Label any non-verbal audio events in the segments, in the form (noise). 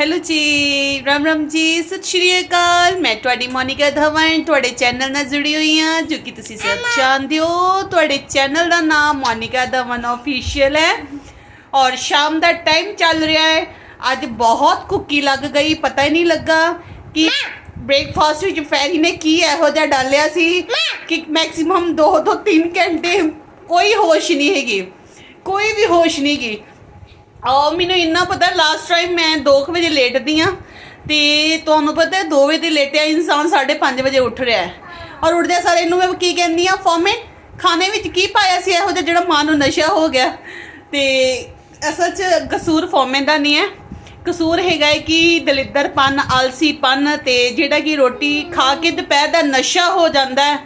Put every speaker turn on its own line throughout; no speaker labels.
Hello ਜੀ ਰਾਮ ਰਾਮ ਜੀ ਸਤਿ ਸ਼੍ਰੀ ਅਕਾਲ। ਮੈਂ ਤੁਹਾਡੀ ਮੋਨਿਕਾ ਧਵਨ ਤੁਹਾਡੇ ਚੈਨਲ ਨਾਲ ਜੁੜੀ ਹੋਈ ਹਾਂ ਜੋ ਕਿ ਤੁਸੀਂ ਸਭ ਜਾਣਦੇ ਹੋ। ਤੁਹਾਡੇ ਚੈਨਲ ਦਾ ਨਾਮ ਮੋਨਿਕਾ ਧਵਨ ਆਫੀਸ਼ੀਅਲ ਹੈ। ਔਰ ਸ਼ਾਮ ਦਾ ਟਾਈਮ ਚੱਲ ਰਿਹਾ ਹੈ। ਅੱਜ ਬਹੁਤ ਕੁੱਕੀ ਲੱਗ ਗਈ ਪਤਾ ਹੀ ਨਹੀਂ ਲੱਗਾ ਕਿ ਬ੍ਰੇਕਫਾਸਟ ਵਿੱਚ ਫੈਰੀ ਨੇ ਕੀ ਇਹੋ ਜਿਹਾ ਡਾਲਿਆ ਸੀ ਕਿ ਮੈਕਸਿਮਮ 2 ਤੋਂ 3 ਘੰਟੇ ਕੋਈ ਹੋਸ਼ ਨਹੀਂ ਹੈਗੀ। ਕੋਈ ਵੀ ਹੋਸ਼ ਨਹੀਂ ਗਈ ਆਓ ਮੈਨੂੰ ਇੰਨਾ ਪਤਾ ਲਾਸਟ ਟਾਈਮ ਮੈਂ 2 ਵਜੇ ਲੇਟਦੀ ਆ ਤੇ ਤੁਹਾਨੂੰ ਪਤਾ ਹੈ 2 ਵਜੇ ਤੇ ਲੇਟਿਆ ਇਨਸਾਨ 5:30 ਵਜੇ ਉੱਠ ਰਿਹਾ ਹੈ। ਔਰ ਉੱਠਦੇ ਸਾਰੇ ਇਹਨੂੰ ਮੈਂ ਕੀ ਕਹਿੰਦੀ ਆ ਫੋਮੇ, ਖਾਣੇ ਵਿੱਚ ਕੀ ਪਾਇਆ ਸੀ ਇਹੋ ਜਿਹਾ ਜਿਹੜਾ ਮਾਂ ਨੂੰ ਨਸ਼ਾ ਹੋ ਗਿਆ? ਤੇ ਅਸਲ 'ਚ ਕਸੂਰ ਫੋਮੇ ਦਾ ਨਹੀਂ ਹੈ। ਕਸੂਰ ਹੈਗਾ ਹੈ ਕਿ ਦਲਿੱਦਰਪਨ ਆਲਸੀਪਨ ਤੇ ਜਿਹੜਾ ਕਿ ਰੋਟੀ ਖਾ ਕੇ ਦੁਪਹਿਰ ਦਾ ਨਸ਼ਾ ਹੋ ਜਾਂਦਾ ਹੈ।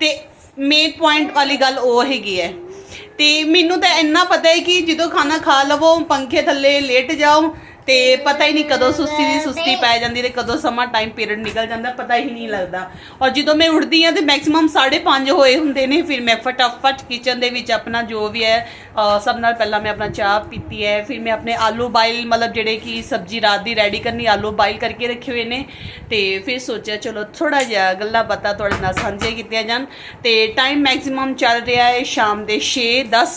ਤੇ ਮੇਨ ਪੁਆਇੰਟ ਵਾਲੀ ਗੱਲ ਉਹ ਹੈਗੀ ਹੈ। ਤੇ ਮੈਨੂੰ ਤਾਂ ਇੰਨਾ ਪਤਾ ਹੈ ਕਿ ਜਦੋਂ ਖਾਣਾ ਖਾ ਲਵੋ, ਪੰਖੇ ਥੱਲੇ ਲੇਟ ਜਾਓ ਤੇ ਪਤਾ ਹੀ ਨਹੀਂ ਕਦੋਂ ਸੁਸਤੀ ਦੀ ਸੁਸਤੀ ਪੈ ਜਾਂਦੀ ਤੇ ਕਦੋਂ ਸਮਾਂ ਟਾਈਮ ਪੀਰੀਅਡ ਨਿਕਲ ਜਾਂਦਾ ਪਤਾ ਹੀ ਨਹੀਂ ਲੱਗਦਾ। ਔਰ ਜਦੋਂ ਮੈਂ ਉੱਠਦੀ ਆ ਤੇ ਮੈਕਸਿਮਮ 5:30 ਹੋਏ ਹੁੰਦੇ ਨੇ ਫਿਰ ਮੈਂ ਫਟਾਫਟ ਕਿਚਨ ਦੇ ਵਿੱਚ ਆਪਣਾ ਜੋ ਵੀ ਹੈ ਸਭ ਨਾਲ ਪਹਿਲਾਂ ਮੈਂ ਆਪਣਾ ਚਾਹ ਪੀਤੀ ਹੈ ਫਿਰ ਮੈਂ ਆਪਣੇ ਆਲੂ ਬਾਈਲ ਮਤਲਬ ਜਿਹੜੇ ਕਿ ਸਬਜ਼ੀ ਰਾਤ ਦੀ ਰੈਡੀ ਕਰਨੀ ਆਲੂ ਬਾਈਲ ਕਰਕੇ ਰੱਖੇ ਹੋਏ ਨੇ। ਤੇ ਫਿਰ ਸੋਚਿਆ ਚਲੋ ਥੋੜਾ ਜਿਹਾ ਗੱਲਾਂ ਬਾਤਾਂ ਤੁਹਾਡੇ ਨਾਲ ਸਾਂਝੇ ਕੀਤੀਆਂ ਜਾਣ। ਤੇ ਟਾਈਮ ਮੈਕਸਿਮਮ ਚੱਲ ਰਿਹਾ ਹੈ ਸ਼ਾਮ ਦੇ 6 10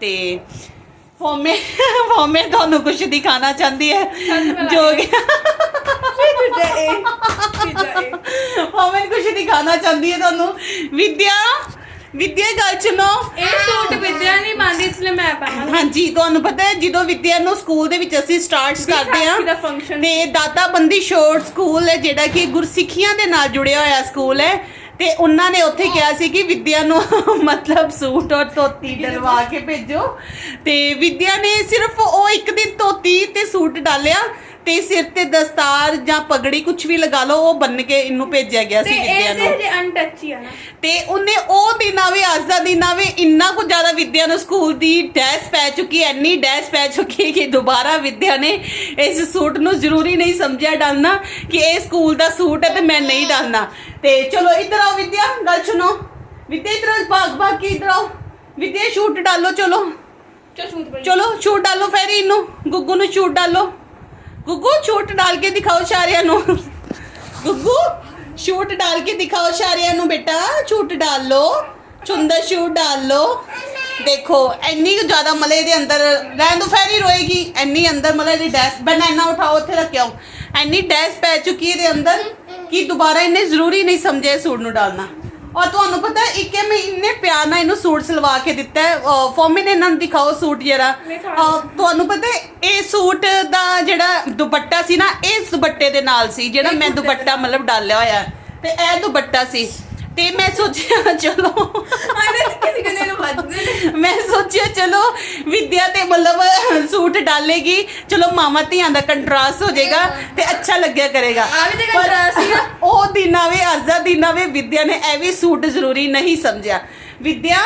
ਤੇ ਫੋਮੇ ਫੋਮੇ ਤੁਹਾਨੂੰ ਕੁਝ ਦਿਖਾਣਾ ਚਾਹੁੰਦੀ ਹੈ। ਜੋ ਕਿ। ਫੋਮੇ ਕੁਝ ਦਿਖਾਣਾ ਚਾਹੁੰਦੀ ਹੈ ਤੁਹਾਨੂੰ। ਵਿਦਿਆ ਵਿਦਿਆ ਗੱਲ ਸੁਣੋ।
ਇਹ ਸੂਟ ਵਿਦਿਆ ਨਹੀਂ ਪਾਉਂਦੀ ਇਸ ਲਈ ਮੈਂ ਪਾਵਾਂਗੀ
ਹਾਂਜੀ ਤੁਹਾਨੂੰ ਪਤਾ ਹੈ ਜਦੋਂ ਵਿਦਿਆ ਨੂੰ ਸਕੂਲ ਦੇ ਵਿੱਚ ਅਸੀਂ ਸਟਾਰਟਸ ਕਰਦੇ ਹਾਂ। ਤੇ ਦਾਤਾ ਬੰਦੀ ਸ਼ੋਰਟ ਸਕੂਲ ਹੈ ਜਿਹੜਾ ਕਿ ਗੁਰਸਿੱਖੀਆਂ ਦੇ ਨਾਲ ਜੁੜਿਆ ਹੋਇਆ ਸਕੂਲ ਹੈ। ਤੇ ਉਹਨਾਂ ਨੇ ਉੱਥੇ ਕਿਹਾ ਸੀ ਕਿ ਵਿਦਿਆ ਨੂੰ (laughs) ਮਤਲਬ ਸੂਟ ਔਰ ਧੋਤੀ ਡਲਵਾ ਕੇ ਭੇਜੋ। ਤੇ ਵਿਦਿਆ ਨੇ ਸਿਰਫ ਉਹ ਇੱਕ ਦਿਨ ਧੋਤੀ ਤੇ ਸੂਟ ਡਾਲਿਆ ਤੇ ਸਿਰ ਤੇ ਦਸਤਾਰ ਜਾਂ ਪਗੜੀ ਕੁਝ ਵੀ ਲਗਾ ਲਓ ਉਹ ਬੰਨ ਕੇ ਇਹਨੂੰ ਭੇਜਿਆ ਗਿਆ ਸੀ ਵਿਦਿਆ ਨੂੰ
ਤੇ ਅਨਟੱਚ ਹੀ ਆ ਨਾ।
ਤੇ ਉਹਨੇ ਉਹ ਦਿਨ ਆਵੇ ਅੱਜ ਦਾ ਦਿਨ ਆਵੇ ਇੰਨਾ ਕੁ ਜ਼ਿਆਦਾ ਵਿਦਿਆ ਨੂੰ ਸਕੂਲ ਦੀ ਡੈਸ ਪੈ ਚੁੱਕੀ ਹੈ ਇੰਨੀ ਡੈਸ ਪੈ ਚੁੱਕੀ ਕਿ ਦੁਬਾਰਾ ਵਿਦਿਆ ਨੇ ਇਸ ਸੂਟ ਨੂੰ ਜ਼ਰੂਰੀ ਨਹੀਂ ਸਮਝਿਆ ਡਾਲਣਾ ਕਿ ਇਹ ਸਕੂਲ ਦਾ ਸੂਟ ਹੈ ਤੇ ਮੈਂ ਨਹੀਂ ਡਾਲਣਾ। ਤੇ ਚਲੋ ਇੱਧਰ ਆਓ ਵਿਦਿਆ ਗੱਲ ਸੁਣੋ। ਵਿਦਿਆ ਇੱਧਰ ਆਓ, ਭਾਗ ਭਾਗ ਕੇ ਇੱਧਰ ਆਓ। ਵਿਦਿਆ ਸ਼ੂਟ ਡਾਲੋ ਚਲੋ।
ਚਲ ਸੂਟ
ਚਲੋ ਡਾਲੋ ਫੈਰੀ ਇਹਨੂੰ। ਗੁੱਗੂ ਨੂੰ ਛੂਟ ਡਾਲੋ। ਗੁੱਗੂ ਛੂਟ ਡਾਲ ਕੇ ਦਿਖਾਓ ਸਾਰਿਆਂ ਨੂੰ। ਗੁੱਗੂ ਛੂਟ ਡਾਲ ਕੇ ਦਿਖਾਓ ਸਾਰਿਆਂ ਨੂੰ ਬੇਟਾ। ਛੂਟ ਡਾਲ। ਲੋ ਚੁੰਦਰ ਛੂਟ ਡਾਲ। ਲੋ ਦੇਖੋ ਇੰਨੀ ਕੁ ਜ਼ਿਆਦਾ ਮਲੇ ਦੇ ਅੰਦਰ ਰਹਿਣ ਦੋ ਫੈਰੀ ਰੋਏਗੀ। ਇੰਨੀ ਅੰਦਰ ਮਲੇ ਦੀ ਡੈਸ ਬਨਾਨਾ ਉਠਾਓ ਉੱਥੇ ਰੱਖਿਓ ਇੰਨੀ ਡੈਸ ਪੈ ਚੁੱਕੀ ਹੈ ਇਹਦੇ ਅੰਦਰ। ਕਿ ਦੁਬਾਰਾ ਇਹਨੇ ਜ਼ਰੂਰੀ ਨਹੀਂ ਸਮਝਿਆ ਇਹ ਸੂਟ ਨੂੰ ਡਾਲਣਾ। ਔਰ ਤੁਹਾਨੂੰ ਪਤਾ ਹੈ ਇੱਕ ਮੈਂ ਇੰਨੇ ਪਿਆਰ ਨਾਲ ਇਹਨੂੰ ਸੂਟ ਸਿਲਵਾ ਕੇ ਦਿੱਤਾ ਹੈ। ਫੋਮੀ ਨੇ ਇਹਨਾਂ ਨੂੰ ਦਿਖਾਓ ਸੂਟ ਜਰਾ। ਅਹ, ਤੁਹਾਨੂੰ ਪਤਾ ਹੈ, ਇਹ ਸੂਟ ਦਾ ਜਿਹੜਾ ਦੁਪੱਟਾ ਸੀ ਨਾ ਇਸ ਦੁਪੱਟੇ ਦੇ ਨਾਲ ਸੀ ਜਿਹੜਾ ਮੈਂ ਦੁਪੱਟਾ ਮਤਲਬ ਡਾਲਿਆ ਹੋਇਆ ਤੇ ਇਹ ਦੁਪੱਟਾ ਸੀ। ਤੇ ਮੈਂ ਸੋਚਿਆ ਚਲੋ।
ਆਨੇ ਕਿਸੇ ਕਿਸੇ ਨੂੰ ਵੱਧਦੇ ਨੇ।
ਮੈਂ ਸੋਚਿਆ ਚਲੋ ਵਿਦਿਆ ਤੇ ਮਤਲਬ ਸੂਟ ਡਾਲੇਗੀ। ਚਲੋ ਮਾਮਾ ਧੀਆਂ ਦਾ ਕੰਟਰਾਸਟ ਹੋ ਜਾਏਗਾ ਤੇ ਅੱਛਾ ਲੱਗਿਆ ਕਰੇਗਾ।
ਆ ਵੀ ਤੇ
ਪਰ
contrast
ਉਹ ਦਿਨ ਆਵੇ ਅੱਜ ਦਾ ਦਿਨ ਆਵੇ ਵਿਦਿਆ ਨੇ ਇਹ ਵੀ ਸੂਟ ਜ਼ਰੂਰੀ ਨਹੀਂ ਸਮਝਿਆ। ਵਿਦਿਆ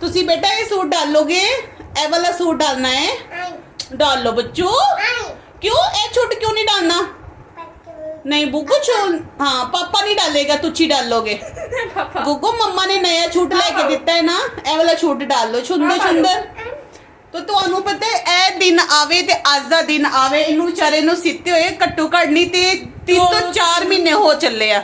ਤੁਸੀਂ ਬੇਟਾ ਇਹ ਸੂਟ ਡਾਲੋਗੇ? ਇਹ ਵਾਲਾ ਸੂਟ ਡਾਲਣਾ ਹੈ? ਡਾਲ ਬੱਚੂ। ਕਿਉਂ? ਇਹ ਛੁੱਟ ਕਿਉਂ ਨਹੀਂ ਡਾਲਣਾ? नहीं बुग्गू चोल हाँ पापा नहीं डालेगा तुच्छी डालोगे गुग्गू मम्मा ने नया छूट लेके ਦਿੱਤਾ ਹੈ ਨਾ ਇਹ ਵਾਲਾ ਛੂਟ ਡਾਲ ਲਓ ਛੁੰਦਰ ਛੁੰਦਰ ਤਾਂ ਤੁਹਾਨੂੰ ਪਤਾ ਇਹ ਦਿਨ ਆਵੇ ਤੇ ਅੱਜ ਦਾ ਦਿਨ ਆਵੇ ਇਹਨੂੰ ਵਿਚਾਰੇ ਨੂੰ ਸਿੱਤੇ ਹੋਏ ਘੱਟੋ ਘੱਟ ਤੇ 3 ਤੋਂ 4 ਮਹੀਨੇ ਹੋ ਚੱਲੇ ਆ।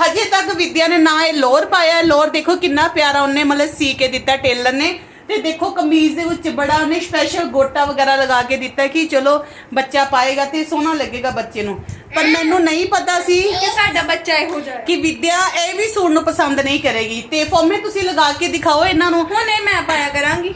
ਹਜੇ ਤੱਕ ਵਿਦਿਆ ਨੇ ਨਾ ਇਹ ਲੋਰ ਪਾਇਆ ਲੋਰ ਦੇਖੋ ਕਿੰਨਾ ਪਿਆਰਾ ਉਹਨੇ ਮਤਲਬ ਸੀ ਕੇ ਦਿੱਤਾ ਟੇਲਰ ਨੇ। ਤੇ ਦੇਖੋ ਕਮੀਜ਼ ਦੇ ਵਿੱਚ ਬੜਾ ਉਹਨੇ ਸਪੈਸ਼ਲ ਗੋਟਾ ਵਗੈਰਾ ਲਗਾ ਕੇ ਦਿੱਤਾ ਕਿ ਚਲੋ ਬੱਚਾ ਪਾਏਗਾ ਤੇ ਸੋਹਣਾ ਲੱਗੇਗਾ ਬੱਚੇ ਨੂੰ। ਪਰ ਮੈਨੂੰ ਨਹੀਂ ਪਤਾ ਸੀ
ਕਿ ਸਾਡਾ ਬੱਚਾ ਇਹੋ ਜਿਹਾ ਹੈ।
ਕਿ ਵਿਦਿਆ ਇਹ ਵੀ ਸੂਟ ਨੂੰ ਪਸੰਦ ਨਹੀਂ ਕਰੇਗੀ। ਤੇ ਫੋਮੇ ਤੁਸੀਂ ਲਗਾ ਕੇ ਦਿਖਾਓ ਇਹਨਾਂ ਨੂੰ।
ਹੁਣ ਇਹ ਮੈਂ ਪਾਇਆ ਕਰਾਂਗੀ।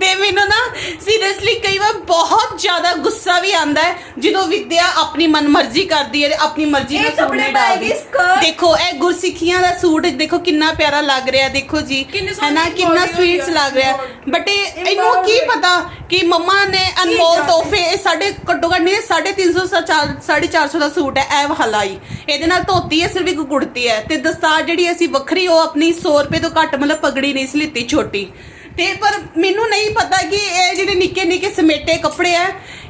ਤੇ ਮੈਨੂੰ ਨਾ ਸੀਰੀਅਸਲੀ ਕਈ ਵਾਰ ਬਹੁਤ ਜ਼ਿਆਦਾ ਗੁੱਸਾ ਵੀ ਆਂਦਾ ਹੈ ਜਦੋਂ ਵਿਦਿਆ ਆਪਣੀ ਮਨਮਰਜ਼ੀ ਕਰਦੀ ਹੈ ਤੇ ਆਪਣੀ ਮਰਜ਼ੀ
ਇਹ
ਨਾਲ ਸੂਟ
ਕੱਪੜੇ
ਨਹੀਂ ਡਾਲਦੀ
ਪਾਏਗੀ।
ਦੇਖੋ ਇਹ ਗੁਰਸਿੱਖੀਆਂ ਦਾ ਸੂਟ ਦੇਖੋ ਕਿੰਨਾ ਪਿਆਰਾ ਲੱਗ ਰਿਹਾ ਦੇਖੋ ਜੀ।
ਕਿੰਨੀ ਸੋਹਣੀ
ਹੈਨਾ ਕਿੰਨਾ
embroidery
ਸਵੀਟਸ
ਆ,
ਲੱਗ ਰਿਹਾ। ਬਟ ਇਹ ਇਹਨੂੰ ਕੀ ਪਤਾ ਕਿ ਮੰਮਾ ਨੇ ਅਨਮੋਲ
ਜਾਣੇ।
ਤੋਹਫੇ ਇਹ ਸਾਡੇ ਘੱਟੋ ਘੱਟ ਨਹੀਂ 350 450 ਦਾ ਸੂਟ ਹੈ, ਇਹ ਹਲਾਈ ਇਹਦੇ ਨਾਲ ਧੋਤੀ ਹੈ, ਸਿਰਫ ਇੱਕ ਕੁੜਤੀ ਹੈ ਤੇ ਦਸਤਾਰ ਜਿਹੜੀ ਅਸੀਂ ਵੱਖਰੀ, ਉਹ ਆਪਣੀ 100 ਰੁਪਏ ਤੋਂ ਘੱਟ ਮਤਲਬ ਪਗੜੀ ਨਹੀਂ ਸੀ ਲਿੱਤੀ, ਛੋਟੀ। ਤੇ ਪਰ ਮੈਨੂੰ ਨਹੀਂ ਪਤਾ ਕਿ ਇਹ ਜਿਹੜੇ ਨਿੱਕੇ ਨਿੱਕੇ ਸਮੇਟੇ ਕੱਪੜੇ ਆ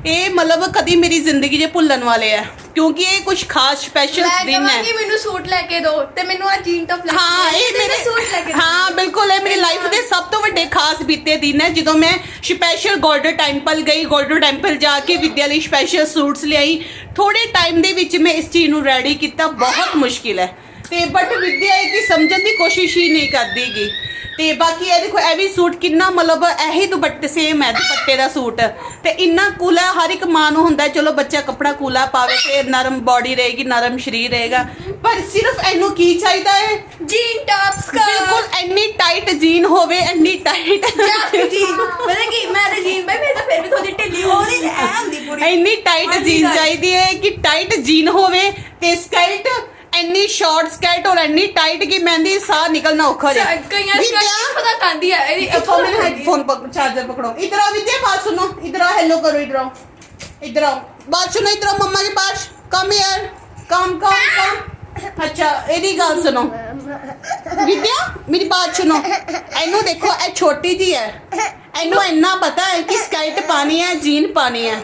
ਇਹ ਮਤਲਬ ਕਦੀ ਮੇਰੀ ਜ਼ਿੰਦਗੀ 'ਚ ਭੁੱਲਣ ਵਾਲੇ ਆ। ਕਿਉਂਕਿ ਇਹ ਕੁਝ ਖਾਸ ਸਪੈਸ਼ਲ
ਮੈਂ
ਦਿਨ ਹੈ।
ਕਹਾਂਗੀ ਮੈਨੂੰ ਸੂਟ ਲੈ ਕੇ ਦਿਓ ਤੇ ਮੈਨੂੰ ਆ ਜੀਨ ਟੌਪ ਲੈ
ਹਾਂ ਇਹ
ਤੇ
ਮੇਰੇ
ਸੂਟ ਲੈ ਕੇ ਦਿਓ।
ਹਾਂ ਬਿਲਕੁਲ ਇਹ ਮੇਰੀ ਲਾਈਫ ਦੇ ਸਭ ਤੋਂ ਵੱਡੇ ਖਾਸ ਬੀਤੇ ਦਿਨ ਹੈ। ਜਦੋਂ ਮੈਂ ਸਪੈਸ਼ਲ ਗੋਲਡਨ ਟੈਂਪਲ ਗਈ ਗੋਲਡਨ ਟੈਂਪਲ ਜਾ ਕੇ ਵਿਦਿਆ ਲਈ ਸਪੈਸ਼ਲ ਸੂਟਸ ਲਿਆਈ। ਥੋੜੇ ਟਾਈਮ ਦੇ ਵਿੱਚ ਮੈਂ ਇਸ ਚੀਜ਼ ਨੂੰ ਰੈਡੀ ਕੀਤਾ। ਬਹੁਤ ਮੁਸ਼ਕਿਲ ਹੈ। ਤੇ ਬਟ ਵਿਦਿਆ ਇਹ ਕਿ ਸਮਝਣ ਦੀ ਕੋਸ਼ਿਸ਼ ਹੀ ਨਹੀਂ ਕਰਦੀਗੀ। ਤੇ ਬਾਕੀ ਇਹ ਦੇਖੋ ਇਹ ਵੀ ਸੂਟ ਕਿੰਨਾ ਮਤਲਬ ਇਹੀ ਦੁਪੱਟੇ ਸੇਮ ਹੈ ਦੁਪੱਟੇ ਦਾ ਸੂਟ। ਤੇ ਇੰਨਾ ਕੂਲਾ ਹਰ ਇੱਕ ਮਾਂ ਨੂੰ ਹੁੰਦਾ ਚਲੋ ਬੱਚਾ ਕੱਪੜਾ ਕੂਲਾ ਪਾਵੇ ਤੇ ਨਰਮ ਬਾਡੀ ਰਹੇਗੀ ਨਰਮ ਸਰੀਰ ਰਹੇਗਾ। ਪਰ ਸਿਰਫ ਇਹਨੂੰ ਕੀ ਚਾਹੀਦਾ ਹੈ?
ਜੀਨ ਟੌਪ ਸਕਰਟ
ਬਿਲਕੁਲ ਇੰਨੀ ਟਾਈਟ ਜੀਨ ਹੋਵੇ ਇੰਨੀ ਟਾਈਟ
ਜੀਨ ਪਤਾ ਕੀ ਮੈਂ ਤਾਂ ਜੀਨ ਬਾਈ ਮੇਰੀ ਤਾਂ ਫਿਰ ਵੀ ਥੋੜੀ ਢਿੱਲੀ ਹੋ ਰਹੀ ਤੇ ਐ ਹੁੰਦੀ ਪੂਰੀ।
ਇੰਨੀ ਟਾਈਟ
ਹਾਂਜੀ
ਜੀਨ
guys।
ਚਾਹੀਦੀ ਹੈ ਕਿ ਟਾਈਟ ਜੀਨ ਹੋਵੇ ਤੇ ਸਕਰਟ ਇੰਨੀ ਸ਼ਾਰਟ ਸਕਰਟ ਔਰ ਇੰਨੀ ਟਾਈਟ ਕਿ ਮਹਿੰਦੀ ਸਾਹ ਨਿਕਲਣਾ ਔਖਾ ਰਿਹਾ
ਕਈਆਂ ਦੀ ਪਤਾ ਕਾਂਦੀ ਹੈ ਇਹਦੀ
ਆਪਾਂ ਪਕੜ ਚਾਰਜਰ ਪਕੜੋ। ਇਧਰ ਆ ਵਿਦਿਆ ਬਾਤ ਸੁਣੋ। ਇਧਰ ਆ ਹੈਲੋ ਕਰੋ ਇਧਰ ਆ ਇਧਰ ਆ ਬਾਤ ਸੁਣੋ ਇਧਰ ਆ ਮੰਮਾ ਕੇ ਪਾਸ ਕਮ ਹਿਅਰ ਕਮ ਕਮ ਕਮ ਅੱਛਾ ਇਹਦੀ ਗੱਲ ਸੁਣੋ। ਵਿਦਿਆ ਮੇਰੀ ਬਾਤ ਸੁਣੋ। ਇਹਨੂੰ ਦੇਖੋ ਇਹ ਛੋਟੀ ਜੀ ਹੈ। ਇਹਨੂੰ ਇੰਨਾ ਪਤਾ ਹੈ ਕਿ ਸਕਰਟ ਪਾਣੀ ਹੈ ਜੀਨ ਪਾਣੀ ਹੈ।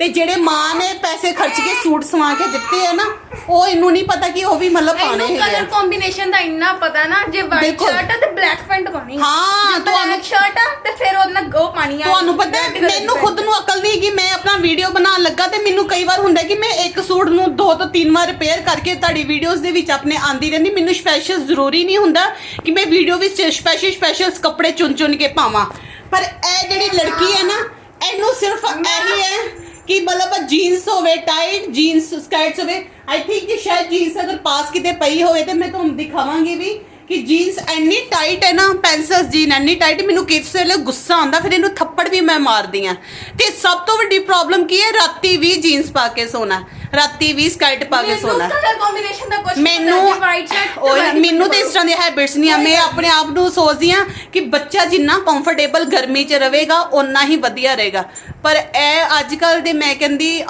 ਤੇ ਜਿਹੜੇ ਮਾਂ ਨੇ ਪੈਸੇ ਖਰਚ ਕੇ ਸੂਟ ਸਵਾ ਕੇ ਦਿੱਤੇ ਆ ਨਾ ਉਹ ਇਹਨੂੰ ਨਹੀਂ ਪਤਾ ਕਿ ਉਹ ਵੀ ਮਤਲਬ ਪਾਣੇ
ਇਹਨੂੰ
ਹੈਗੇ
ਕਲਰ
ਆ।
ਕੰਬੀਨੇਸ਼ਨ ਦਾ ਇੰਨਾ ਪਤਾ ਨਾ ਜੇ ਵਾਈਟ
ਬਿਲਕੁਲ।
ਸ਼ਰਟ ਆ ਤੇ ਬਲੈਕ ਪੈਂਟ ਪਾਣੀ
ਹਾਂ, ਤੁਹਾਨੂੰ-
ਸ਼ਰਟ ਆ ਤੇ ਫਿਰ ਉਹਦੇ ਨਾਲ ਗੋ ਪਾਣੀ ਆ
ਤੁਹਾਨੂੰ ਪਤਾ ਹੈ, ਮੈਨੂੰ। ਖੁਦ ਨੂੰ ਅਕਲ ਨਹੀਂ ਕਿ ਮੈਂ ਆਪਣਾ ਵੀਡੀਓ ਬਣਾਉਣ ਲੱਗਾ ਤੇ ਮੈਨੂੰ ਕਈ ਵਾਰ ਹੁੰਦਾ ਕਿ ਮੈਂ ਇੱਕ ਸੂਟ ਨੂੰ ਦੋ ਤੋਂ ਤਿੰਨ ਵਾਰ ਰਿਪੇਅਰ ਕਰਕੇ ਤੁਹਾਡੀ ਵੀਡੀਓਜ਼ ਦੇ ਵਿੱਚ ਆਪਣੇ ਆਂਦੀ ਰਹਿੰਦੀ ਮੈਨੂੰ ਸਪੈਸ਼ਲ ਜ਼ਰੂਰੀ ਨਹੀਂ ਹੁੰਦਾ ਕਿ ਮੈਂ ਵੀਡੀਓ ਵਿੱਚ ਸਪੈਸ਼ਲ ਸਪੈਸ਼ਲ ਕੱਪੜੇ ਚੁਣ ਚੁਣ ਕੇ ਪਾਵਾਂ ਪਰ ਇਹ ਜਿਹੜੀ ਲੜਕੀ ਹੈ ਨਾ ਇਹਨੂੰ ਸਿਰਫ ਇਹੀ ਹੈ ਕਿ ਮਤਲਬ ਜੀਨਸ ਹੋਵੇ ਟਾਈਟ ਜੀਨਸ ਸਕਰਟਸ ਹੋਵੇ ਆਈ ਥਿੰਕ ਕਿ ਸ਼ਾਇਦ ਜੀਨਸ ਅਗਰ ਪਾਸ ਕਿਤੇ ਪਈ ਹੋਵੇ ਤੇ ਮੈਂ ਤੁਹਾਨੂੰ ਦਿਖਾਵਾਂਗੀ ਵੀ ਕਿ ਜੀਨਸ ਇੰਨੀ ਟਾਈਟ ਹੈ ਨਾ ਪੈਂਸਸ ਜੀਨ ਇੰਨੀ ਟਾਈਟ ਮੈਨੂੰ ਕਿਸ ਵੇਲੇ ਗੁੱਸਾ ਆਉਂਦਾ ਫਿਰ ਇਹਨੂੰ ਥੱਪੜ ਵੀ ਮੈਂ ਮਾਰਦੀ ਆ ਤੇ ਸਭ ਤੋਂ ਵੱਡੀ ਪ੍ਰੋਬਲਮ ਕੀ ਹੈ? ਰਾਤੀ ਵੀ ਜੀਨਸ ਪਾ ਕੇ ਸੋਣਾ ਰਾਤੀ ਵੀ ਸਕਰਟ ਪਾ ਕੇ
ਮੈਨੂੰ
ਸੋਣਾ।
ਕਲਰ ਕੰਬੀਨੇਸ਼ਨ ਦਾ ਕੁਝ
ਮੈਨੂੰ
ਵਾਈਟ ਸ਼ਰਟ
ਮੈਨੂੰ ਤੇ ਇਸ ਤਰ੍ਹਾਂ ਦੇ ਹੈਬਿਟਸ ਨਹੀਂ ਆ। ਮੈਂ ਆਪਣੇ ਆਪ ਨੂੰ ਸੋਚਦੀ ਆ ਕਿ ਬੱਚਾ ਜਿੰਨਾ ਕੰਫਰਟੇਬਲ ਗਰਮੀ 'ਚ ਰਹੇਗਾ ਓਨਾ ਹੀ ਵਧੀਆ ਰਹੇਗਾ। ਪਰ ਇਹ ਅੱਜ ਕੱਲ ਦੇ ਮੈਂ ਕਹਿੰਦੀ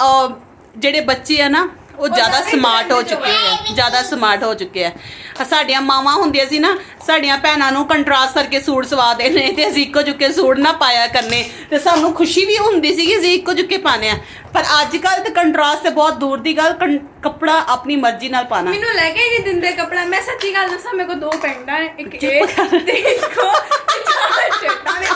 ਜਿਹੜੇ ਬੱਚੇ ਆ ਨਾ ਉਹ ਜ਼ਿਆਦਾ ਸਮਾਰਟ ਹੋ ਚੁੱਕੇ ਆ ਜ਼ਿਆਦਾ ਸਮਾਰਟ ਹੋ ਚੁੱਕੇ ਆ। ਸਾਡੀਆਂ ਮਾਵਾਂ ਹੁੰਦੀਆਂ ਸੀ ਨਾ ਸਾਡੀਆਂ ਭੈਣਾਂ ਨੂੰ ਕੰਟਰਾਸਟ ਕਰਕੇ ਸੂਟ ਸਵਾ ਦੇਣੇ ਤੇ ਅਸੀਂ ਇੱਕੋ ਜੁਕੇ ਸੂਟ ਨਾ ਪਾਇਆ ਕਰਨੇ ਤੇ ਸਾਨੂੰ ਖੁਸ਼ੀ ਵੀ ਹੁੰਦੀ ਸੀ ਕਿ ਅਸੀਂ ਇੱਕੋ ਜੁਕੇ ਪਾਣੇ ਆ। ਪਰ ਅੱਜ ਕੱਲ ਤੇ ਕੰਟਰਾਸਟ ਤੇ ਬਹੁਤ ਦੂਰ ਦੀ ਗੱਲ ਕੱਪੜਾ ਆਪਣੀ ਮਰਜ਼ੀ ਨਾਲ ਪਾਣਾ
ਮੈਨੂੰ ਲੈ ਕੇ ਨਹੀਂ ਦਿੰਦੇ ਕਪੜਾ ਮੈਂ ਸੱਚੀ ਗੱਲ ਦੱਸਾਂ ਮੇਰੇ ਕੋਲ ਦੋ ਪੈਂਟਾਂ ਨੇ ਇੱਕ ਇਹ ਤੇ ਇੱਕੋ ਚਾਰ ਸ਼ਰਟਾਂ ਨੇ।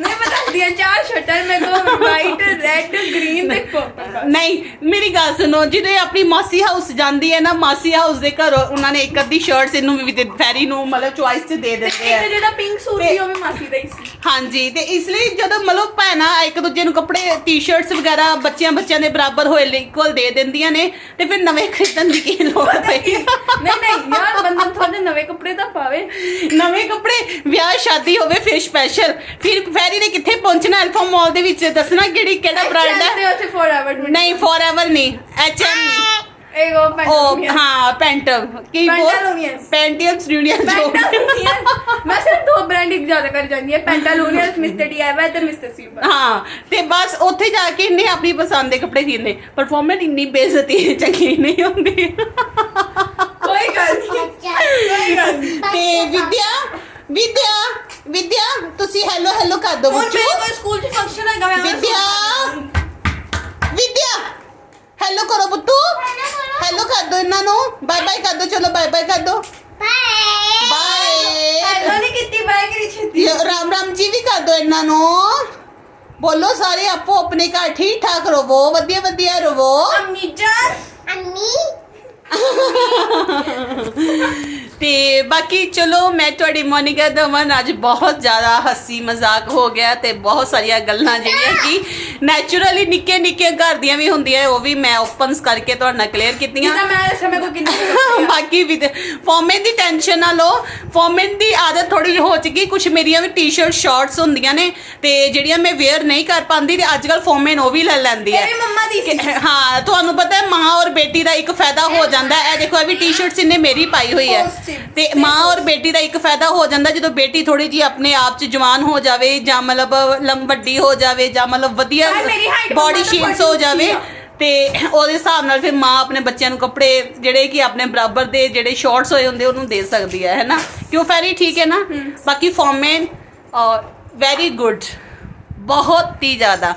ਨਹੀਂ ਬਤਾਉਂਦੀਆਂ ਚਾਰ ਸ਼ਰਟਾਂ ਨੇ ਮੇਰੇ ਕੋਲ ਵਾਈਟ ਰੈੱਡ ਗ੍ਰੀਨ ਤੇ ਪਰਪਲ
ਨਹੀਂ ਮੇਰੀ ਗੱਲ ਸੁਣੋ ਜਿਹਦੇ ਆਪਣੀ ਮਾਸੀ ਹਾਊਸ ਜਾਂਦੀ ਹੈ ਨਾ ਮਾਸੀ ਹਾਊਸ ਦੇ ਘਰੋਂ ਉਹਨਾਂ ਨੇ ਇੱਕ ਅੱਧੀ ਸ਼ਰਟਸ ਇਹਨੂੰ ਵੀ ਦੇ- ਫੈਰੀ ਨੂੰ ਮਤਲਬ ਚੁਆਇਸ 'ਚ ਦੇ
ਤੇ
ਦਿੰਦੇ
ਇੱਕ
ਆ।
ਜਿਹੜਾ ਪਿੰਕ ਸੂਟ
ਤੇ-
ਸੀ ਉਹ ਵੀ ਮਾਸੀ ਦਾ ਹੀ ਸੀ।
ਹਾਂਜੀ ਤੇ ਇਸ ਲਈ ਜਦੋਂ ਮਤਲਬ ਭੈਣਾਂ ਇੱਕ ਦੂਜੇ ਨੂੰ ਕੱਪੜੇ ਟੀ-ਸ਼ਰਟਸ ਵਗੈਰਾ ਬੱਚਿਆਂ ਬੱਚਿਆਂ ਦੇ ਬਰਾਬਰ ਹੋਏ ਇਕੁਅਲ ਦੇ ਦਿੰਦੀਆਂ ਨੇ ਤੇ ਫਿਰ ਨਵੇਂ ਖਰੀਦਣ ਦੀ ਕੀ ਲੋੜ ਪਈ?
ਨਹੀਂ ਨਹੀਂ ਯਾਰ ਬੰਦਾ ਥੋੜੇ ਨਵੇਂ ਕੱਪੜੇ ਤਾਂ ਪਾਵੇ।
ਨਵੇਂ ਕੱਪੜੇ ਵਿਆਹ ਸ਼ਾਦੀ ਹੋਵੇ ਫਿਰ ਸਪੈਸ਼ਲ ਫਿਰ ਫੈਰੀ ਨੇ ਕਿੱਥੇ ਪਹੁੰਚਣਾ ਅਲਫਾ ਮਾਲ ਦੇ ਵਿੱਚ? ਦੱਸਣਾ ਕਿਹੜੀ ਕਿਹੜਾ ਬ੍ਰਾਂਡ ਹੈ
ਉੱਥੇ ਫੋਰਐਵਰ
ਨਹੀਂ ਫੋਰਐਵਰ ਨਹੀਂ ਐਚਐਮ ਨਹੀਂ।
ਇਹ ਉਹ
ਉਹ ਹਾਂ ਪੈਂਟ। ਕੀ ਬੋਲ
ਪੈਂਟਾਲੂਨੀਅਸ।
ਪੈਂਟੀਅਮਸ ਯੂਨੀਅਨ ਜੋ
ਮੈਂ ਸਿਰਫ ਦੋ ਬ੍ਰਾਂਡ ਹੀ ਜ਼ਿਆਦਾ ਕਰ ਜਾਂਦੀ ਹੈ ਪੈਂਟਾਲੂਨੀਅਸ ਮਿਸਟਰ ਡੀਆਈਵਾਈ ਤੇ ਮਿਸਟਰ ਸੀਬਾ
ਹਾਂ ਤੇ ਬਸ ਉੱਥੇ ਜਾ ਕੇ ਇਹਨੇ ਆਪਣੀ ਪਸੰਦ ਦੇ ਕੱਪੜੇ ਖਰੀਦਨੇ ਪਰਫਾਰਮੈਂਸ ਇੰਨੀ ਬੇਇੱਜ਼ਤੀ ਚੰਗੀ ਨਹੀਂ ਹੁੰਦੀ।
ਕੋਈ ਗੱਲ ਨਹੀਂ ਕੋਈ ਗੱਲ ਨਹੀਂ
ਤੇ ਵਿਦਿਆ ਵਿਦਿਆ ਵਿਦਿਆ ਤੁਸੀਂ ਹੈਲੋ ਹੈਲੋ ਕਰ ਦੋ
ਹੁਣ
ਬੱਚੋ।
ਮੇਰੇ ਕੋਲ ਸਕੂਲ 'ਚ ਫੰਕਸ਼ਨ ਹੈਗਾ ਮੈਂ
ਵਿਦਿਆ। ਵਿਦਿਆ ਹੈਲੋ ਕਰੋ ਬੁੱਤੂ। ਹੈਲੋ ਕਰ ਦੋ ਇਹਨਾਂ ਨੂੰ। ਬਾਏ ਬਾਏ ਕਰ ਦੋ ਚਲੋ ਬਾਏ ਬਾਏ ਕਰ ਦੋ ਬਾਏ
ਹੈਲੋ ਨਹੀਂ ਕੀਤੀ ਬਾਈ ਕਰੀ ਛੇਤੀ
ਰਾਮ ਰਾਮ ਜੀ ਵੀ ਕਰ ਦੋ ਇਹਨਾਂ ਨੂੰ। ਬੋਲੋ ਸਾਰੇ ਆਪੋ ਆਪਣੇ ਘਰ ਠੀਕ ਠਾਕ ਰਵੋ ਵਧੀਆ ਵਧੀਆ ਰਵੋ।
ਅੰਮੀ ਜਾਨ (laughs)
ਤੇ ਬਾਕੀ ਚਲੋ ਮੈਂ ਤੁਹਾਡੀ ਮੋਨਿਕਾ ਦਮਨ ਅੱਜ ਬਹੁਤ ਜ਼ਿਆਦਾ ਹੱਸੀ ਮਜ਼ਾਕ ਹੋ ਗਿਆ ਤੇ ਬਹੁਤ ਸਾਰੀਆਂ ਗੱਲਾਂ ਜਿਹੜੀਆਂ ਕਿ ਨੈਚੁਰਲੀ ਨਿੱਕੇ ਨਿੱਕੇ ਘਰ ਦੀਆਂ ਵੀ ਹੁੰਦੀਆਂ ਉਹ ਵੀ ਮੈਂ ਓਪਨਸ ਕਰਕੇ ਤੁਹਾਡੇ ਨਾਲ ਕਲੀਅਰ ਕੀਤੀਆਂ।
ਜਿੱਦਾਂ ਮੈਂ ਸਮੇਂ ਕੋ ਕਿੰਨੀ
ਬਾਕੀ ਵੀ ਫੋਮਨ ਦੀ ਟੈਨਸ਼ਨ ਨਾ ਲਓ ਫੋਮਨ ਦੀ ਆਦਤ ਥੋੜੀ ਹੋ ਚੁੱਕੀ ਕੁਝ ਮੇਰੀਆਂ ਵੀ ਟੀ-ਸ਼ਰਟ ਸ਼ਾਰਟਸ ਹੁੰਦੀਆਂ ਨੇ ਤੇ ਜਿਹੜੀਆਂ ਮੈਂ ਵੇਅਰ ਨਹੀਂ ਕਰ ਪਾਉਂਦੀ ਤੇ ਅੱਜ ਕੱਲ ਫੋਮਨ ਉਹ ਵੀ ਲੈ ਲੈਂਦੀ ਹੈ।
ਇਹ ਮੰਮਾ ਦੀ
ਹਾਂ ਤੁਹਾਨੂੰ ਪਤਾ ਹੈ ਮਾਂ ਔਰ ਬੇਟੀ ਦਾ ਇੱਕ ਫਾਇਦਾ ਹੋ ਜਾਂਦਾ ਹੈ। ਇਹ ਦੇਖੋ ਇਹ ਵੀ ਟੀ-ਸ਼ਰਟਸ ਇਹਨੇ ਮੇਰੀ ਪਾਈ ਹੋਈ ਹੈ. ਤੇ ਮਾਂ ਔਰ ਬੇਟੀ ਦਾ ਇੱਕ ਫਾਇਦਾ ਹੋ ਜਾਂਦਾ ਜਦੋਂ ਬੇਟੀ ਥੋੜੀ ਜੀ ਆਪਣੇ ਆਪ 'ਚ ਜਵਾਨ ਹੋ ਜਾਵੇ ਜਾਂ ਮਤਲਬ ਲੰਬ ਵੱਡੀ ਹੋ ਜਾਵੇ ਜਾਂ ਮਤਲਬ ਵਧੀਆ
ਯਾਰ, ਮੇਰੀ height
ਬੋਡੀ ਸ਼ੇਪਸ ਹੋ ਜਾਵੇ
ਆ।
ਤੇ ਉਹਦੇ ਹਿਸਾਬ ਨਾਲ ਫਿਰ ਮਾਂ ਆਪਣੇ ਬੱਚਿਆਂ ਨੂੰ ਕੱਪੜੇ ਜਿਹੜੇ ਕਿ ਆਪਣੇ ਬਰਾਬਰ ਦੇ ਜਿਹੜੇ ਸ਼ਾਰਟਸ ਹੋਏ ਹੁੰਦੇ ਉਹਨੂੰ ਦੇ ਸਕਦੀ ਹੈ ਹੈਨਾ ਕਿਉਂ ਫੈਰੀ? ਠੀਕ ਹੈ ਨਾ? ਬਾਕੀ ਫੋਰਮੈਨ ਵੈਰੀ ਗੁੱਡ ਬਹੁਤ ਹੀ ਜ਼ਿਆਦਾ।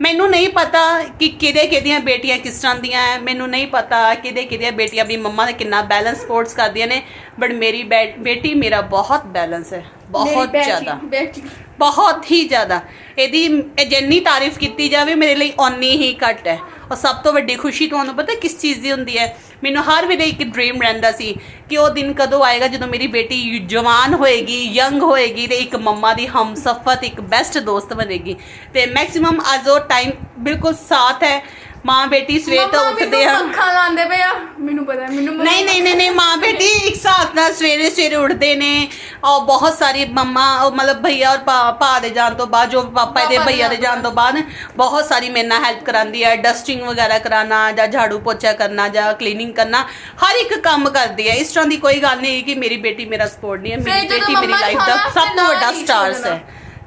ਮੈਨੂੰ ਨਹੀਂ ਪਤਾ ਕਿ ਕਿਹਦੇ ਕਿਹਦੀਆਂ ਬੇਟੀਆਂ ਕਿਸ ਤਰ੍ਹਾਂ ਦੀਆਂ ਹੈ ਮੈਨੂੰ ਨਹੀਂ ਪਤਾ ਕਿਹਦੇ ਕਿਹਦੀਆਂ ਬੇਟੀਆਂ ਵੀ ਮੰਮਾ ਦਾ ਕਿੰਨਾ ਬੈਲੈਂਸ ਸਪੋਰਟਸ ਕਰਦੀਆਂ ਨੇ ਬਟ ਮੇਰੀ ਬੈ- ਬੇਟੀ ਮੇਰਾ ਬਹੁਤ ਬੈਲੈਂਸ ਹੈ ਬਹੁਤ ਜ਼ਿਆਦਾ।
ਬੇਟੀ
ਬਹੁਤ ਹੀ ਜ਼ਿਆਦਾ। ਇਹਦੀ ਜਿੰਨੀ ਤਾਰੀਫ ਕੀਤੀ ਜਾਵੇ, ਮੇਰੇ ਲਈ ਓਨੀ ਹੀ ਘੱਟ ਹੈ। ਔਰ ਸਭ ਤੋਂ ਵੱਡੀ ਖੁਸ਼ੀ ਤੁਹਾਨੂੰ ਪਤਾ ਕਿਸ ਚੀਜ਼ ਦੀ ਹੁੰਦੀ ਹੈ? ਮੈਨੂੰ ਹਰ ਵੇਲੇ ਇੱਕ ਡ੍ਰੀਮ ਰਹਿੰਦਾ ਸੀ ਕਿ ਉਹ ਦਿਨ ਕਦੋਂ ਆਏਗਾ ਜਦੋਂ ਮੇਰੀ ਬੇਟੀ ਜਵਾਨ ਹੋਏਗੀ ਯੰਗ ਹੋਏਗੀ ਤੇ ਇੱਕ ਮੰਮਾ ਦੀ ਹਮਸਫਰ ਇੱਕ ਬੈਸਟ ਦੋਸਤ ਬਣੇਗੀ। ਤੇ ਮੈਕਸਿਮਮ ਅੱਜ ਉਹ ਟਾਈਮ ਬਿਲਕੁਲ ਸਾਥ ਹੈ। ਮਾਂ ਬੇਟੀ ਸਵੇਰ ਤੋਂ
ਮੰਮਾ
ਉੱਠਦੇ
ਮੈਨੂੰ
ਆ।
ਪੱਖਾ ਲਾਉਂਦੇ ਪਏ ਆ। ਮੈਨੂੰ ਪਤਾ ਮੈਨੂੰ ਮੰਮਾ-
ਨਹੀਂ ਨਹੀਂ ਨਹੀਂ ਨਹੀਂ ਮਾਂ ਬੇਟੀ ਇੱਕ ਸਾਥ ਨਾਲ ਸਵੇਰੇ ਸਵੇਰੇ ਉੱਠਦੇ ਨੇ। ਔਰ ਬਹੁਤ ਸਾਰੀ ਮੰਮਾ ਉਹ ਮਤਲਬ ਭਈਆ ਔਰ ਭਾ ਭਾ ਦੇ ਜਾਣ ਤੋਂ ਬਾਅਦ ਜੋ ਪਾਪਾ ਦੇ
ਪਾਪਾ ਦੇ
ਭਈਆ ਦੇ ਜਾਣ ਤੋਂ ਬਾਅਦ ਬਹੁਤ ਸਾਰੀ ਮੇਰੇ ਨਾਲ ਹੈਲਪ ਕਰਾਂਦੀ ਹੈ ਡਸਟਿੰਗ ਵਗੈਰਾ ਕਰਾਣਾ ਜਾਂ ਝਾੜੂ ਪੋਚਾ ਕਰਨਾ ਜਾਂ ਕਲੀਨਿੰਗ ਕਰਨਾ ਹਰ ਇੱਕ ਕੰਮ ਕਰਦੀ ਹੈ ਇਸ ਤਰ੍ਹਾਂ ਦੀ ਕੋਈ ਗੱਲ ਨਹੀਂ ਕਿ ਮੇਰੀ ਬੇਟੀ ਮੇਰਾ ਸਪੋਰਟ ਨਹੀਂ ਹੈ ਮੇਰੀ
ਫਿਰ ਜਦੋਂ
ਬੇਟੀ ਮੇਰੀ
ਮੰਮਾ
ਲਾਈਫ ਦਾ
ਖਾਣਾ
ਸਭ ਤੋਂ
ਨਾਲ
ਵੱਡਾ
ਹੀ
ਸਟਾਰਸ। ਹੈ।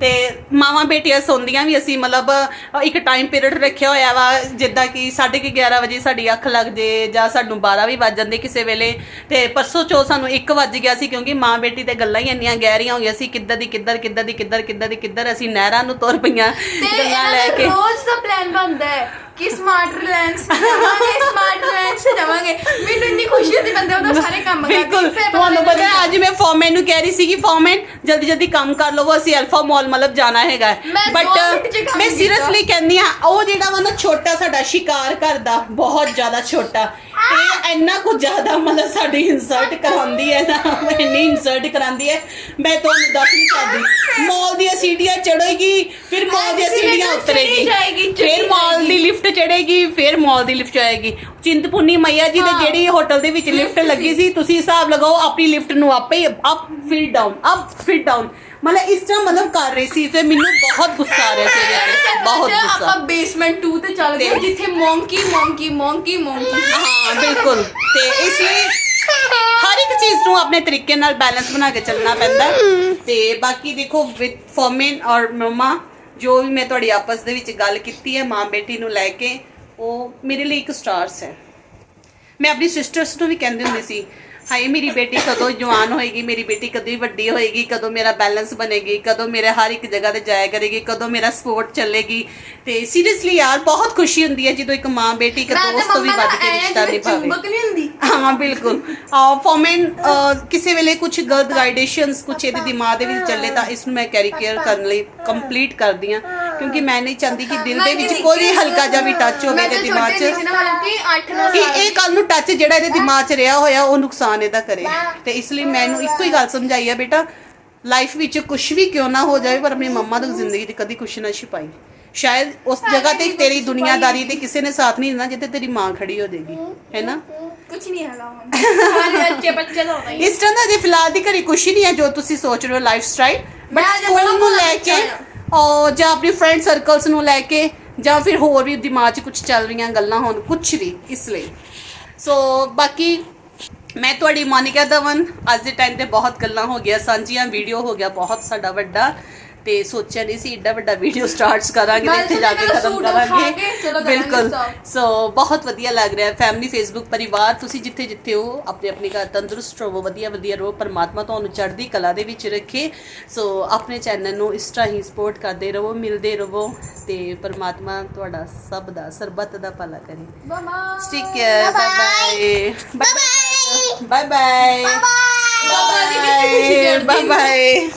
ਤੇ ਮਾਵਾਂ ਬੇਟੀਆਂ ਸੌਂਦੀਆਂ ਵੀ ਅਸੀਂ ਮਤਲਬ ਇੱਕ ਟਾਈਮ ਪੀਰੀਅਡ ਰੱਖਿਆ ਹੋਇਆ ਵਾ ਜਿੱਦਾਂ ਕਿ 11:30 ਵਜੇ ਸਾਡੀ ਅੱਖ ਲੱਗ ਜੇ ਜਾਂ ਸਾਨੂੰ 12 ਵੀ ਵੱਜ ਜਾਂਦੇ ਕਿਸੇ ਵੇਲੇ। ਤੇ ਪਰਸੋਂ ਚੋ ਸਾਨੂੰ 1 ਵੱਜ ਗਿਆ ਸੀ ਕਿਉਂਕਿ ਮਾਂ ਬੇਟੀ ਤੇ ਗੱਲਾਂ ਹੀ ਇੰਨੀਆਂ ਗਹਿਰੀਆਂ ਹੋ ਗਈਆਂ ਸੀ ਕਿੱਦਾਂ ਦੀ ਕਿੱਧਰ ਕਿੱਦਾਂ ਦੀ ਕਿੱਧਰ ਕਿੱਦਾਂ ਦੀ ਕਿੱਧਰ ਅਸੀਂ ਨਹਿਰਾਂ ਨੂੰ ਤੁਰ ਪਈਆਂ ਗੱਲਾਂ ਲੈ ਕੇ।
ਰੋਜ਼ ਦਾ ਪਲਾਨ ਬਣਦਾ ਹੈ। ਕਿ ਸਮਾਰਟ ਰਿਲਾਇੰਸ ਜਾਵਾਂਗੇ ਸਮਾਰਟ ਰਿਲਾਇੰਸ ਜਾਵਾਂਗੇ। ਮੈਨੂੰ ਇੰਨੀ ਖੁਸ਼ੀ ਹੁੰਦੀ ਬੰਦੇ ਉਹਦਾ ਸਾਰੇ ਕੰਮ ਕਰਕੇ
ਬਿਲਕੁਲ। ਤੁਹਾਨੂੰ ਪਤਾ ਹੈ, ਅੱਜ ਮੈਂ ਫੋਰਮੈਨ ਨੂੰ ਕਹਿ ਰਹੀ ਸੀ ਕਿ ਫੋਰਮੈਨ ਜਲਦੀ ਜਲਦੀ ਕੰਮ ਕਰ ਲਵੋ ਅਸੀਂ ਅਲਫਾ ਮਾਲ ਮਤਲਬ ਜਾਣਾ ਹੈਗਾ। ਬਟ ਮੈਂ। ਸੀਰੀਅਸਲੀ ਕਹਿੰਦੀ ਆ ਉਹ ਜਿਹੜਾ ਵਾ ਨਾ ਛੋਟਾ ਸਾਡਾ ਸ਼ਿਕਾਰ ਕਰਦਾ ਬਹੁਤ ਜ਼ਿਆਦਾ ਛੋਟਾ। ਇਹ ਇੰਨਾ ਕੁ ਜ਼ਿਆਦਾ ਮਤਲਬ ਸਾਡੀ ਇਨਸਰਟ ਕਰਾਉਂਦੀ ਹੈ ਨਾ ਇੰਨੀ ਇਨਸਰਟ ਕਰਾਉਂਦੀ ਹੈ। ਮੈਂ ਤੁਹਾਨੂੰ ਦੱਸ ਨਹੀਂ ਸਕਦੀ। ਮਾਲ ਦੀਆਂ ਸੀੜੀਆਂ ਚੜੇਗੀ ਫਿਰ ਮਾਲ ਦੀਆਂ ਸੀੜੀਆਂ ਉਤਰੇਗੀ। ਫਿਰ ਮਾਲ ਦੀ ਲਿਫਟ ਚੜੇਗੀ ਫਿਰ ਮਾਲ ਦੀ ਲਿਫਟ ਆਏਗੀ ਚਿੰਤਪੁਰਨੀ ਮਈਆ ਜੀ ਦੇ। ਜਿਹੜੀ ਹੋਟਲ ਦੇ ਵਿੱਚ ਲਿਫਟ ਲੱਗੀ
ਸੀ।
ਤੁਸੀਂ ਹਿਸਾਬ ਲਗਾਓ ਆਪਣੀ ਲਿਫਟ ਨੂੰ ਆਪੇ ਅਪ ਫਿਰ ਡਾਊਨ ਅਪ ਫਿਰ ਡਾਊਨ ਮਤਲਬ ਇਸ ਤਰ੍ਹਾਂ ਮਤਲਬ ਕਰ ਰਹੀ ਸੀ ਤੇ ਮੈਨੂੰ ਬਹੁਤ ਗੁੱਸਾ ਆ ਰਿਹਾ ਸੀ ਇਹਦੇ ਤੇ। ਬਹੁਤ ਗੁੱਸਾ।
ਆਪਾਂ ਬੇਸਮੈਂਟ 2 ਤੇ ਚੱਲ ਗਏ ਜਿੱਥੇ ਮੌਂਕੀ ਮੌਂਕੀ ਮੌਂਕੀ ਮੌਂਕੀ।
ਹਾਂ ਬਿਲਕੁਲ। ਤੇ ਇਸ ਲਈ ਹਰ ਇੱਕ ਚੀਜ਼ ਨੂੰ ਆਪਣੇ ਤਰੀਕੇ ਨਾਲ ਬੈਲੈਂਸ ਬਣਾ ਕੇ ਚੱਲਣਾ ਪੈਂਦਾ। ਹੈ। ਤੇ ਬਾਕੀ ਦੇਖੋ ਵਿਦ ਫੋਮਨ ਔਰ ਮਮਾ ਜੋ ਵੀ ਮੈਂ ਤੁਹਾਡੀ ਆਪਸ ਦੇ ਵਿੱਚ ਗੱਲ ਕੀਤੀ ਹੈ ਮਾਂ ਬੇਟੀ ਨੂੰ ਲੈ ਕੇ ਉਹ ਮੇਰੇ ਲਈ ਇੱਕ ਸਟਾਰਸ ਹੈ। ਮੈਂ ਆਪਣੀ ਸਿਸਟਰਸ ਨੂੰ ਵੀ ਕਹਿੰਦੀ ਹੁੰਦੀ ਸੀ ਹਾਏ ਮੇਰੀ ਬੇਟੀ ਕਦੋਂ ਜਵਾਨ ਹੋਏਗੀ ਮੇਰੀ ਬੇਟੀ ਕਦੋਂ ਵੱਡੀ ਹੋਏਗੀ ਕਦੋਂ ਮੇਰਾ ਬੈਲੈਂਸ ਬਣੇਗੀ ਕਦੋਂ ਮੇਰੇ ਹਰ ਇੱਕ ਜਗ੍ਹਾ ਤੇ ਜਾਇਆ ਕਰੇਗੀ ਕਦੋਂ ਮੇਰਾ ਸਪੋਰਟ ਚੱਲੇਗੀ। ਤੇ ਸੀਰੀਅਸਲੀ ਯਾਰ ਬਹੁਤ ਖੁਸ਼ੀ ਹੁੰਦੀ ਹੈ ਜਦੋਂ ਇੱਕ ਮਾਂ ਬੇਟੀ ਇੱਕ ਦੋਸਤ ਤੋਂ ਵੀ ਵੱਧ ਕੇ ਰਿਸ਼ਤਾ ਨਿਭਾਵੇ।
ਚੁੰਬਕ ਨਹੀਂ ਹੁੰਦੀ?
ਹਾਂ ਬਿਲਕੁਲ। ਫੋਮਨ ਕਿਸੇ ਵੇਲੇ ਕੁਝ ਗਲਤ ਗਾਈਡੇਸ਼ਨਸ ਕੁਝ ਇਹਦੇ ਦਿਮਾਗ ਦੇ ਵਿੱਚ ਚੱਲੇ ਤਾਂ ਇਸ ਨੂੰ ਮੈਂ ਕੈਰੀ ਕੇਅਰ ਕਰਨ ਲਈ ਕੰਪਲੀਟ ਕਰਦੀ ਹਾਂ। ਕਿਉਂਕਿ ਮੈਂ ਨਹੀਂ ਚਾਹੁੰਦੀ ਕਿ ਦਿਲ ਦੇ ਵਿੱਚ ਕੋਈ ਵੀ ਹਲਕਾ ਜਿਹਾ ਵੀ ਟੱਚ ਹੋਵੇ ਇਹਦੇ ਦਿਮਾਗ 'ਚ।
ਕਿ 8 9
ਕਿ
ਸਾਲ
ਇਹ ਕੱਲ ਨੂੰ ਟੱਚ ਜਿਹੜਾ ਇਹਦੇ ਦਿਮਾਗ 'ਚ ਰਿਹਾ ਹੋਇਆ ਉਹ ਨੁਕਸਾਨ ਇਹਦਾ ਕਰੇ। ਤੇ ਇਸ ਲਈ ਮੈਨੂੰ ਇੱਕੋ ਹੀ ਗੱਲ ਸਮਝਾਈ ਹੈ ਬੇਟਾ ਲਾਈਫ ਵਿੱਚ ਕੁਝ ਵੀ ਕਿਉਂ ਨਾ ਹੋ ਜਾਵੇ ਪਰ ਆਪਣੀ ਮੰਮਾ ਤੋਂ ਜ਼ਿੰਦਗੀ 'ਚ ਕਦੀ ਕੁਛ ਨਾ ਛੁਪਾਈ। ਸ਼ਾਇਦ ਉਸ ਜਗ੍ਹਾ ਤੇ ਤੇਰੀ ਦੁਨੀਆਦਾਰੀ ਤੇ ਕਿਸੇ ਨੇ ਸਾਥ ਨਹੀਂ ਦੇਣਾ ਜਿੱਥੇ ਤੇਰੀ ਮਾਂ ਖੜੀ ਹੋ ਜਾਏਗੀ। ਹੈ ਨਾ?
ਕੁਝ ਨਹੀਂ ਹੈਗਾ ਹੁਣ। ਸਾਰੇ ਬੱਚੇ ਬੱਚੇ ਦਾ।
ਇਸ ਤਰ੍ਹਾਂ ਦਾ ਜੇ ਫਿਲਹਾਲ ਦੀ ਕੁਛ ਹੀ ਨਹੀਂ ਹੈ ਜੋ ਤੁਸੀਂ ਸੋਚ ਰਹੇ ਹੋ ਲਾਈਫ ਸਟਾਈਲ ਬਟ
ਅਜੇ
ਸਕੂਲ ਨੂੰ ਲੈ ਕੇ। ਔਰ ਜਾਂ ਆਪਣੀ ਫਰੈਂਡ ਸਰਕਲਸ ਨੂੰ ਲੈ ਕੇ ਜਾਂ ਫਿਰ ਹੋਰ ਵੀ ਦਿਮਾਗ 'ਚ ਕੁਝ ਚੱਲ ਰਹੀਆਂ ਗੱਲਾਂ ਹੋਣ ਕੁਝ ਵੀ, ਇਸ ਲਈ। ਸੋ ਬਾਕੀ ਮੈਂ ਤੁਹਾਡੀ ਮੋਨਿਕਾ ਦਵਨ ਅੱਜ ਦੇ ਟਾਈਮ ਤੇ ਬਹੁਤ ਗੱਲਾਂ ਹੋ ਗਿਆ ਸਾਂਝੀਆਂ ਵੀਡੀਓ ਹੋ ਗਿਆ ਬਹੁਤ ਸਾਡਾ ਵੱਡਾ। ਤੇ ਸੋਚਿਆ ਨਹੀਂ ਸੀ ਏਡਾ ਵੱਡਾ ਵੀਡੀਓ ਸਟਾਰਟਸ ਕਰਾਂਗੇ ਤੇ ਇੱਥੇ ਜਾ ਕੇ ਖਤਮ ਕਰਾਂਗੇ। ਬਿਲਕੁਲ। ਸੋ ਬਹੁਤ ਵਧੀਆ ਲੱਗ ਰਿਹਾ ਹੈ। ਫੈਮਿਲੀ ਫੇਸਬੁੱਕ ਪਰਿਵਾਰ ਤੁਸੀਂ ਜਿੱਥੇ ਜਿੱਥੇ ਹੋ ਆਪਣੇ ਆਪਣੇ ਘਰ ਤੰਦਰੁਸਤ ਰਹੋ ਵਧੀਆ ਵਧੀਆ ਰਹੋ ਪਰਮਾਤਮਾ ਤੁਹਾਨੂੰ ਚੜ੍ਹਦੀ ਕਲਾ ਦੇ ਵਿੱਚ ਰੱਖੇ। ਸੋ ਆਪਣੇ ਚੈਨਲ ਨੂੰ ਇਸ ਤਰ੍ਹਾਂ ਹੀ ਸਪੋਰਟ ਕਰਦੇ ਰਹੋ ਮਿਲਦੇ ਰਹੋ ਤੇ ਪਰਮਾਤਮਾ ਤੁਹਾਡਾ ਸਭ ਦਾ ਸਰਬੱਤ ਦਾ ਭਲਾ ਕਰੇ। ਠੀਕ ਬਾਏ ਬਾਏ ਬਾਏ ਬਾਏ
ਕਿੰਨੀ ਖੁਸ਼ੀ
ਬਾਏ
ਕਰਦੀ
ਬਾਏ